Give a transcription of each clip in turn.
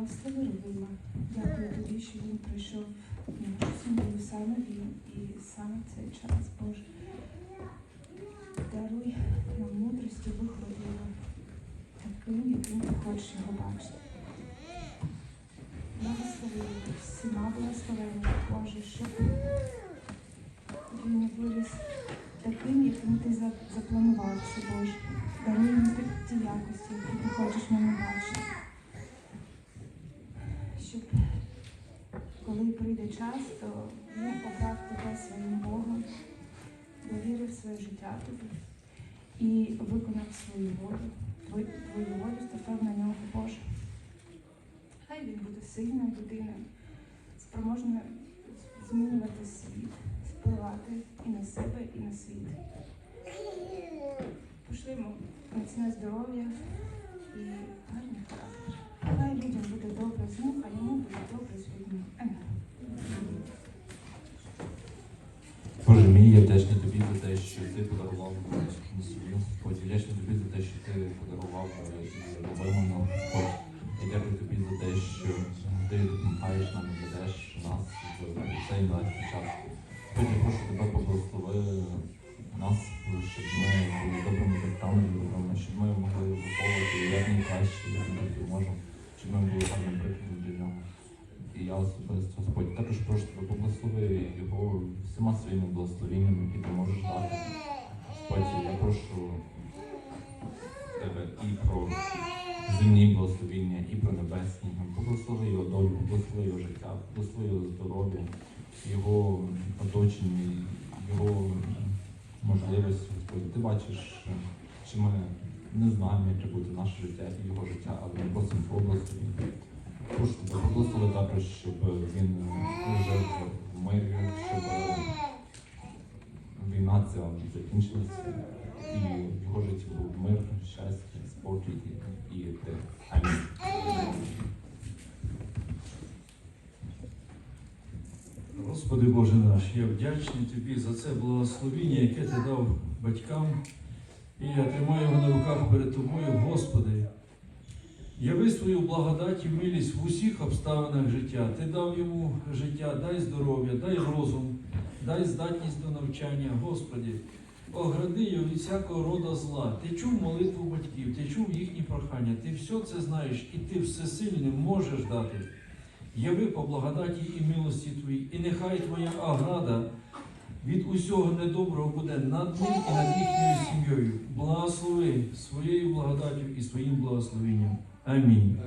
Благослови Ровима. Дякую тобі, що він прийшов нашу сім'ю, саме він і саме цей час, Боже. Даруй нам мудрість виході його таким, яким ти хочеш його бачити. Благослови всіма благословеннями, Боже, щоб він виріс таким, яким ти запланував це, Боже. Даруй йому ті ті якості, які ти хочеш ньому бачити. Щоб коли прийде час, то обрав тебе своїм Богом, довірив своє життя тобі і виконав свою волю, твою, твою волю, став на нього Боже. Хай він буде сильною людиною, спроможною змінювати світ, впливати і на себе, і на світ. Пошли йому міцне здоров'я і гарний характер. Хай людям буде добре з ним, а йому буде добре з людьми. Амінь. Боже я вдячний тобі за те, що ти подарував сім'ю. Вдячний тобі за те, що ти подарував е. Господь, я дякую тобі за те, що ти допомагаєш нам і ведеш нас в цей нелегкий час. Я прошу тебе поблагослови нас, щоб ми були добрими батьками, добрими, щоб ми могли виховувати як найкраще, як ми можемо, щоб ми були гарним прикладом для нього. І я особисто Господь також прошу тебе поблагослови його всіма своїми благословеннями, які ти можеш дати. Господь, я прошу тебе і про земні благословіння, і про небесні. Поблагослови його долю, поблагослови його життя, поблагослови його здоров'я, його оточення, його можливості. Господь, ти бачиш, що ми не знаємо, як буде наше життя і його життя, але ми просимо про благословення. Тебе, також, щоб він жив в мирі, щоб війна ця закінчилася, і в його житті був мир, щастя, спокій і, ти. Амінь. Господи Боже наш, я вдячний Тобі за це благословіння, яке Ти дав батькам. І я тримаю його на руках перед Тобою, Господи. Яви свою благодать і милість в усіх обставинах життя. Ти дав йому життя, дай здоров'я, дай розум, дай здатність до навчання, Господи. Огради його від всякого роду зла. Ти чув молитву батьків, ти чув їхні прохання, ти все це знаєш, і ти всесильним можеш дати. Яви по благодаті і милості Твоїй, і нехай Твоя ограда від усього недоброго буде над ним і над їхньою сім'єю. Благослови своєю благодаттю і своїм благословенням. Амінь.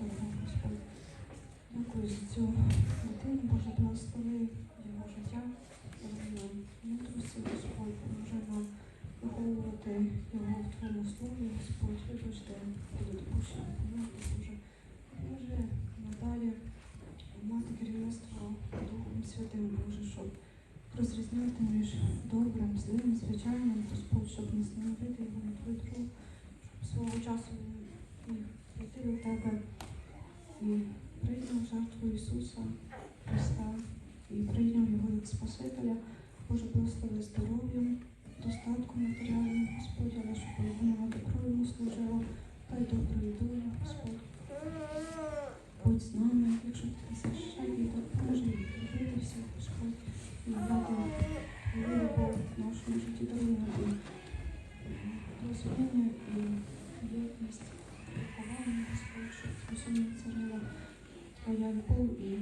Боже Господь. Дякую за цю дитину, Боже, благослови його життя, нам мудрості, Господь, поможи нам його в твоєму слові, Господь, вибачте, помилитися вже. Поможи надалі мати керівництво Духом Святим, Боже, щоб розрізняти між добрим, злим, звичайним, Господь, щоб не становити його на твою дорогу свого часу він прийти до тебе і прийняв жертву Ісуса Христа і прийняв його як Спасителя. Боже, благослови здоров'ям, достатку матеріальним, Господь, але щоб його добро йому служило, дай доброї долі, Господь. Будь з нами, якщо ти захищай і допоможи любити всіх, Господь, і дати твою любов в нашому житті, даруй нам і розуміння і єдність, повагу, Господь, щоб усьому царила твоя любов і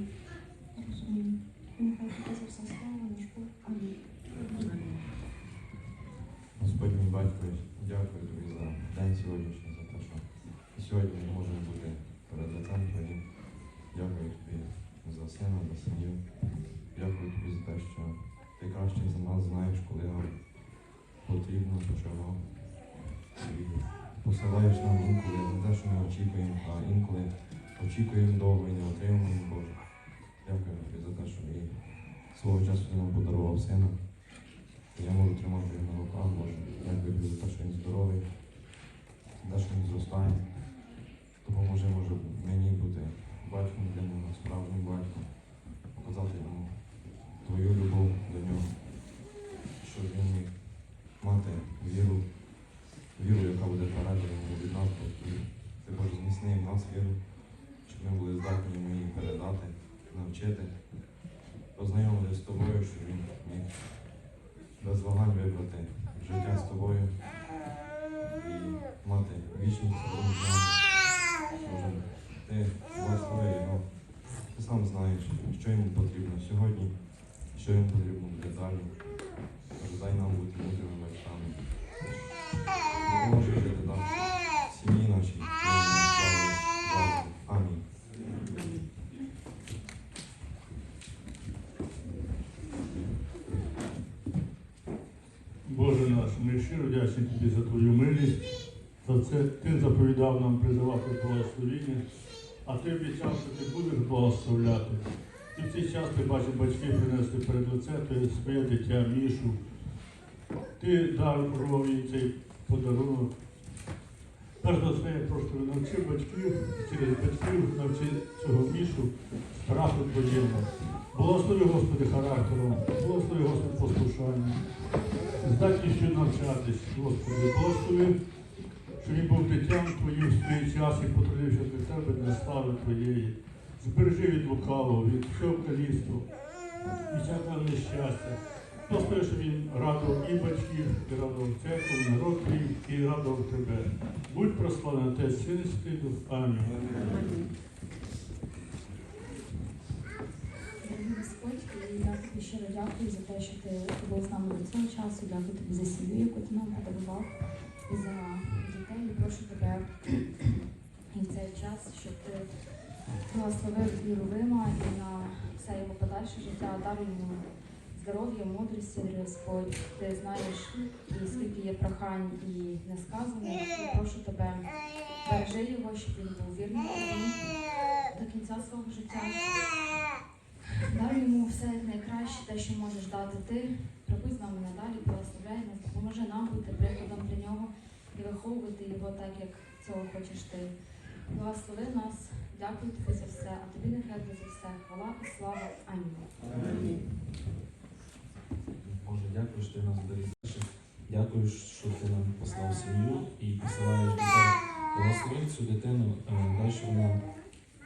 розуміння. І нехай тобі за все слава, наш Бог. Амінь. Господь мій батько, дякую тобі за день сьогоднішній, за те, що сьогодні ми можемо бути перед лицем Твоїм. Дякую тобі за сина, за синів. Дякую тобі за те, що ти краще за нас знаєш, коли нам потрібно, чого. Посилаєш нам інколи не те, що ми очікуємо, а інколи очікуємо довго і не отримуємо Боже. Дякую тобі за те, що і свого часу ти нам подарував сина. Я можу тримати його на руках, Боже. Дякую тобі за те, що він здоровий, за те, що він зростає. Допоможе може мені бути батьком для нього, справжнім батьком, показати йому твою любов до нього, щоб він міг мати віру, віру, яка буде передаємо від нас, і ти Боже зміцни в нас віру, щоб ми були здатні йому її передати, навчити, познайомитися з тобою, щоб він міг без вагань вибрати життя з тобою і мати вічність. Боже, ти сам знаєш, що йому потрібно сьогодні, що йому потрібно буде далі. Дай нам бути мудрими батьками. Допоможи жити далі. Сім'ї нашій. Амінь. Боже наш, ми щиро вдячні тобі за твою милість. За це ти заповідав нам призивати благословіння, а ти обіцяв, що ти будеш благословляти. І в цей час ти бачив, батьки принесли перед лице твоє своє дитя Мішу. Ти дарував їй цей подарунок. Перш за все, я прошу тебе, навчи батьків, через батьків навчи цього Мішу страху твоєму. Благослови, Господи, характером, благослови, Господи, послушанням здатністю навчатись, Господи, благослови, що він був дитям Твоїм в свій час і потрудився до Тебе для слави Твоєї. Збережи від лукавого, від всього каліцтва, від всякого нещастя. Господи, що він радував і батьків, і радував церкву, і народ твій, і радував Тебе. Будь прославлений Отець, Син і Святий Дух. Амінь. І тобі щиро дякую за те, що ти був з нами до цього часу. Дякую тобі за сім'ю, яку ти нам подарував, і за І прошу тебе і в цей час, щоб ти благословив Віровима і на все його подальше життя, дав йому здоров'я, мудрості, Господь. Ти знаєш, і скільки є прохань і несказаних. І прошу тебе, бережи його, щоб він був вірним до кінця свого життя. Дай йому все найкраще, те, що можеш дати ти. Пробудь з нами надалі, благословляй нас, допоможи нам бути прикладом для нього і виховувати його так, як цього хочеш ти. Благослови нас, дякую тобі за все, а тобі нехай буде за все. Хвала і слава. Амінь. Боже, дякую, що ти нас бережеш. Дякую, що ти нам послав сім'ю і посилаєш дітей. Благослови цю дитину, е, дай, щоб вона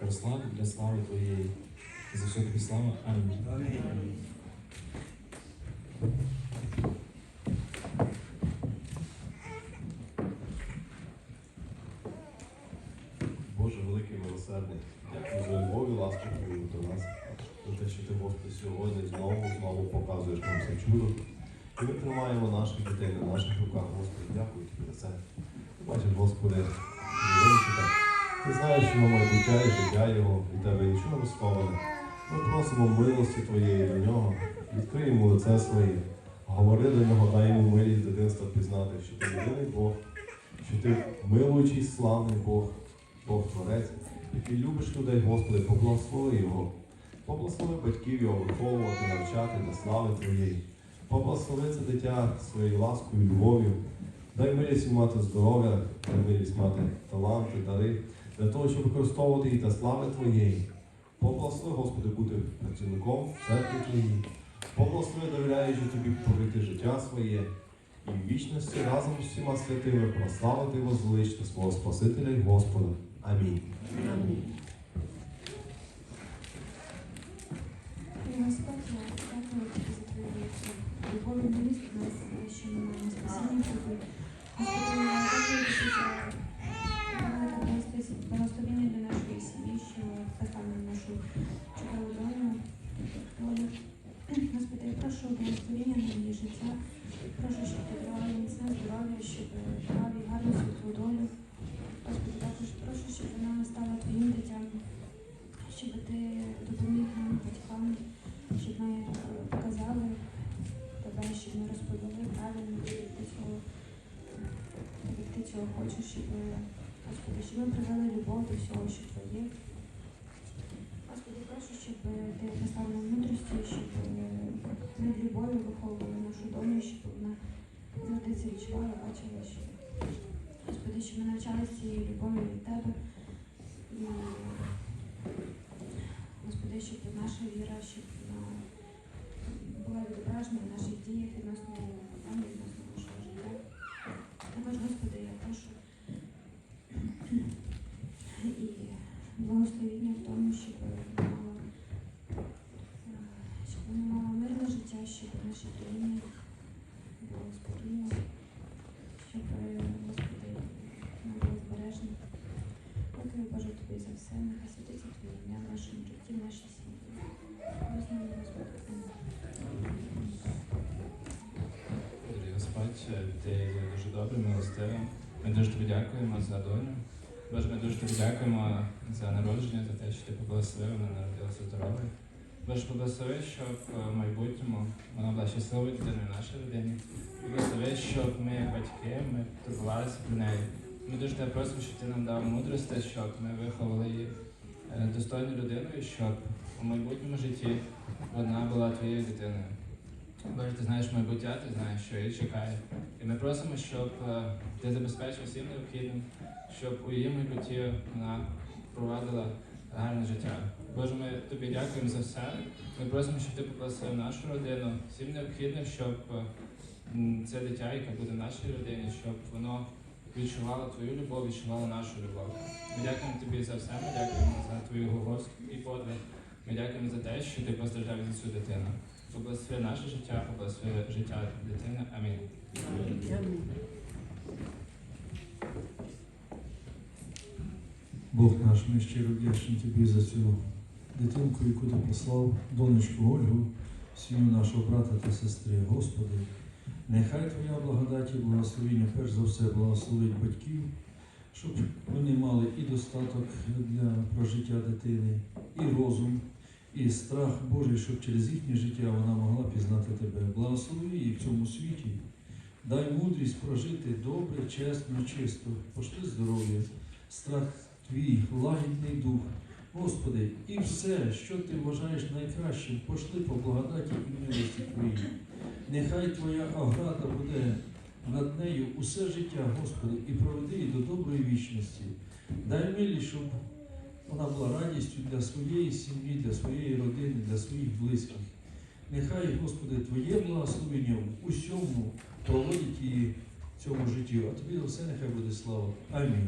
росла для слави Твоєї. За все тобі слава. Амінь. Боже, милосердний, дякую за любов і ласку до нас, за те, що ти, Господи, сьогодні знову, знову показуєш нам це чудо. І ми тримаємо наших дітей на наших руках, Господи, дякую тобі за це. Бачиш, Господи, ти знаєш його майбуття і життя його, від тебе нічого не сховане. Ми просимо милості Твоєї до нього, відкрий йому лице своє, говори до нього, дай йому милість дитинства пізнати, що ти єдиний Бог, що ти милуючий, славний Бог, Бог Творець, який любиш людей, Господи, поблагослови його. Поблагослови батьків його виховувати, навчати до слави Твоєї. Поблагослови це дитя своєю ласкою, любов'ю. Дай милість мати здоров'я, дай милість мати таланти, дари, для того, щоб використовувати їх для слави Твоєї. Поблагослови, Господи, бути працівником в церкві Твоїй. Поблагослови, довіряючи тобі прожити життя своє і в вічності разом з всіма святими прославити і возвеличити свого Спасителя і Господа. Амінь. І Господь, я дякую тобі за ти хочеш, щоб, е, Господи, щоб ми привели любов до всього, що твоє. Господи, прошу, щоб е, ти поставив нам мудрості, щоб е, ми любов'ю виховували нашу доню, щоб вона завжди це відчувала, бачила, що Господи, щоб ми навчалися цією любові від тебе. І Господи, щоб наша віра, щоб вона була відображена в наших діях відносно питань, відносно нашого життя. Також, Господи, я прошу тобі за все, нехай святиться твоє ім'я в нашому житті, в нашій сім'ї. Визнаю Господь. Господь, ти дуже добрий, милостивий. Ми дуже тобі дякуємо за доню. Боже, ми дуже тобі дякуємо за народження, за те, що ти поблагословив, вона народилася здоровою. Боже, поблагослови, щоб е, в майбутньому вона була щасливою дитиною в нашій родині. Поблагослови, щоб ми, як батьки, ми турбувалися про неї. Ми дуже тебе просимо, щоб ти нам дав мудрості, щоб ми виховали її е, достойною людиною, щоб у майбутньому житті вона була твоєю дитиною. Боже, ти знаєш майбуття, ти знаєш, що її чекає. І ми просимо, щоб е, ти забезпечив всім необхідним, щоб у її майбутті вона провадила гарне життя. Боже, ми тобі дякуємо за все. Ми просимо, щоб ти попросив нашу родину всім необхідним, щоб це дитя, яке буде в нашій родині, щоб воно відчувало твою любов, відчувало нашу любов. Ми дякуємо тобі за все, ми дякуємо за твою горську і подвиг. Ми дякуємо за те, що ти постраждав за цю дитину. Поблагослови наше життя, поблагослови життя дитини. Амінь. Бог наш, ми щиро вдячні тобі за цю дитинку, яку ти послав, донечку Ольгу, сім'ю нашого брата та сестри. Господи, нехай Твоя благодать і благословіння, перш за все, благословить батьків, щоб вони мали і достаток для прожиття дитини, і розум, і страх Божий, щоб через їхнє життя вона могла пізнати тебе. Благослови її в цьому світі. Дай мудрість прожити добре, чесно, чисто, пошли здоров'я, страх твій лагідний дух. Господи, і все, що ти вважаєш найкращим, пошли по благодаті і милості Твоїй. Нехай Твоя ограда буде над нею усе життя, Господи, і проведи її до доброї вічності. Дай милість, щоб вона була радістю для своєї сім'ї, для своєї родини, для своїх близьких. Нехай, Господи, Твоє благословення усьому проводить її в цьому житті. А тобі все нехай буде слава. Амінь.